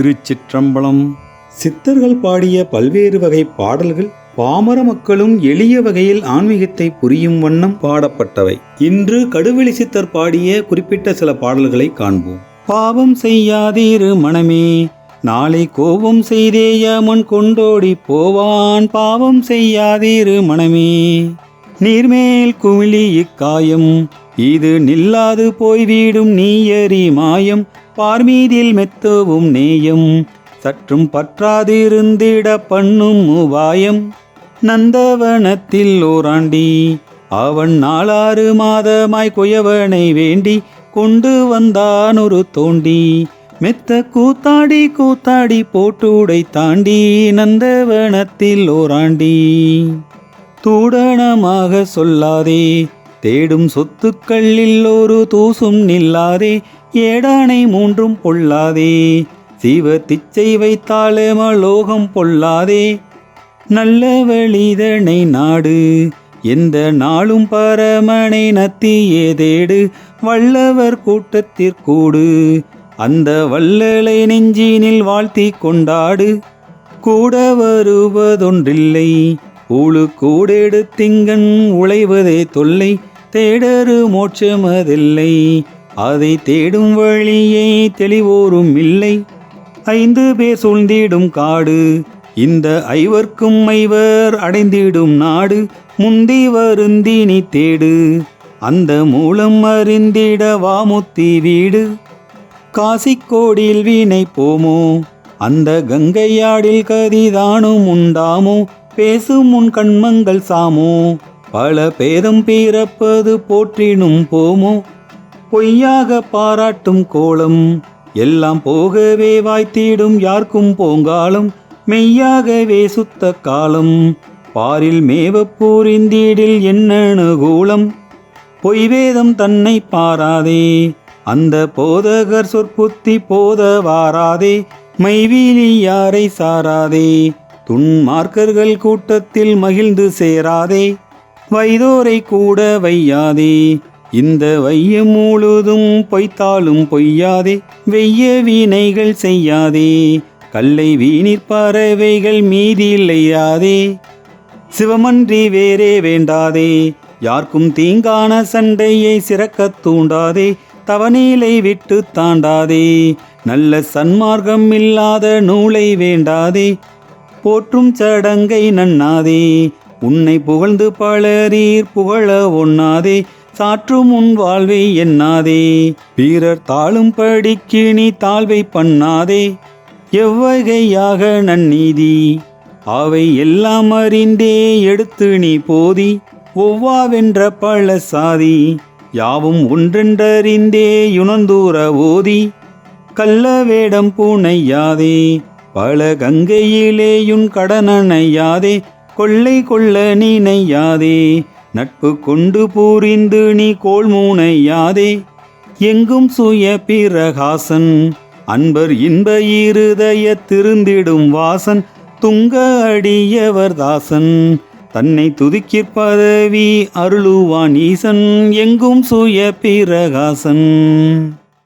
திருச்சிற்றம்பலம். சித்தர்கள் பாடிய பல்வேறு வகை பாடல்கள் பாமர மக்களும் எளிய வகையில் ஆன்மீகத்தை புரியும் வண்ணம் பாடப்பட்டவை. இன்று கடுவெளி சித்தர் பாடிய குறிப்பிட்ட சில பாடல்களை காண்போம். பாவம் செய்யாதீரு மனமே நாளை கோபம் செய்தேய முன் கொண்டோடி போவான். பாவம் செய்யாதீரு மனமே நீர்மேல் குமிழி இக்காயம் இது நில்லாது போய்விடும் நீயறி மாயம். பார்மீதில் மெத்தவும் நேயம். சற்றும் பற்றாதிருந்திட பண்ணும் உபாயம். நந்தவனத்தில் ஓராண்டி அவன் நாளாறு மாதமாய் குயவனை வேண்டி கொண்டு வந்தான் ஒரு தோண்டி. மெத்த கூத்தாடி கூத்தாடி போட்டுடை தாண்டி நந்தவனத்தில் ஓராண்டி. தூடணமாக சொல்லாதே தேடும் சொத்துக்களில் ஒரு தூசும் நில்லாதே ஏடானை மூன்றும் பொல்லாதே. சிவ திச்சை வைத்தாலே மலோகம் பொல்லாதே. நல்ல வழிதனை நாடு எந்த நாளும் பரமனை நத்தியே தேடு வல்லவர் கூட்டத்திற்கூடு. அந்த வல்லலை நெஞ்சினில் வாழ்த்தி கொண்டாடு கூட வருவதொன்றில்லை. ஊழு கூடெடு திங்கன் உழைவதே தொல்லை தேடரு மோட்சமதில்லை. அதை தேடும் வழியை தெளிவோரும் இல்லை. ஐந்து பேர் சூழ்ந்திடும் காடு இந்த ஐவர்க்கும் ஐவர் அடைந்திடும் நாடு முந்தி வருந்தினி தேடு அந்த மூலம் அறிந்திட வாமுத்தி வீடு. காசிக்கோடில் வீணை போமோ அந்த கங்கையாடில் கதிதானும் உண்டாமோ பேசும் உன் கண்மங்கள் சாமோ. பல பேதம் பிறப்பது போற்றினும் போமோ? பொய்யாக பாராட்டும் கோலம் எல்லாம் போகவே வாய்த்திடும் யார்க்கும் போங்காலம். மெய்யாகவே சுத்த காலம் பாரில் மேவப் பூரிந்தீடில் என்ன பொய் வேதம் தன்னை பாராதே அந்த போதகர் சொற்புத்தி போத வாராதே. மைவீலி யாரை சாராதே? துன்மார்க்கர்கள் கூட்டத்தில் மகிழ்ந்து சேராதே. வைதோரை கூட வையாதே. இந்த வையம் முழுதும் பொய்த்தாலும் பொய்யாதே. வெய்ய வீணைகள் செய்யாதே. கல்லை வீணிற் பறவைகள் மீதில்லையாதே சிவமன்றி வேறே வேண்டாதே. யாருக்கும் தீங்கான சண்டையை சிறக்கத் தூண்டாதே. தவநீலை விட்டு தாண்டாதே. நல்ல சன்மார்க்கம் இல்லாத நூலை வேண்டாதே. போற்றும் சடங்கை நன்னாதே. உன்னை புகழ்ந்து பலரீர் புகழ ஒண்ணாதே சாற்றும் உன் வாழ்வை எண்ணாதே. வீரர் தாழும் படிக்கு நீ தாழ்வை பண்ணாதே எவ்வகையாக நன்னீதி. அவை எல்லாம் அறிந்தே எடுத்து நீ போதி ஒவ்வாவென்ற பல சாதி யாவும் ஒன்றென்றறிந்தே யுணந்தூர ஓதி கள்ள வேடம் பூனையாதே பல கங்கையிலேயுன் கடனணையாதே கொள்ளை கொள்ள நீனையாதே. நட்பு கொண்டு பூரிந்து நீ கோள் மூனையாதே. எங்கும் சுய பிரகாசன் அன்பர் இன்ப இருதய திருந்திடும் வாசன் துங்க அடியவர் தாசன். தன்னை துதிக்கிற் பதவி அருளுவான் ஈசன் எங்கும் சுய பிரகாசன்.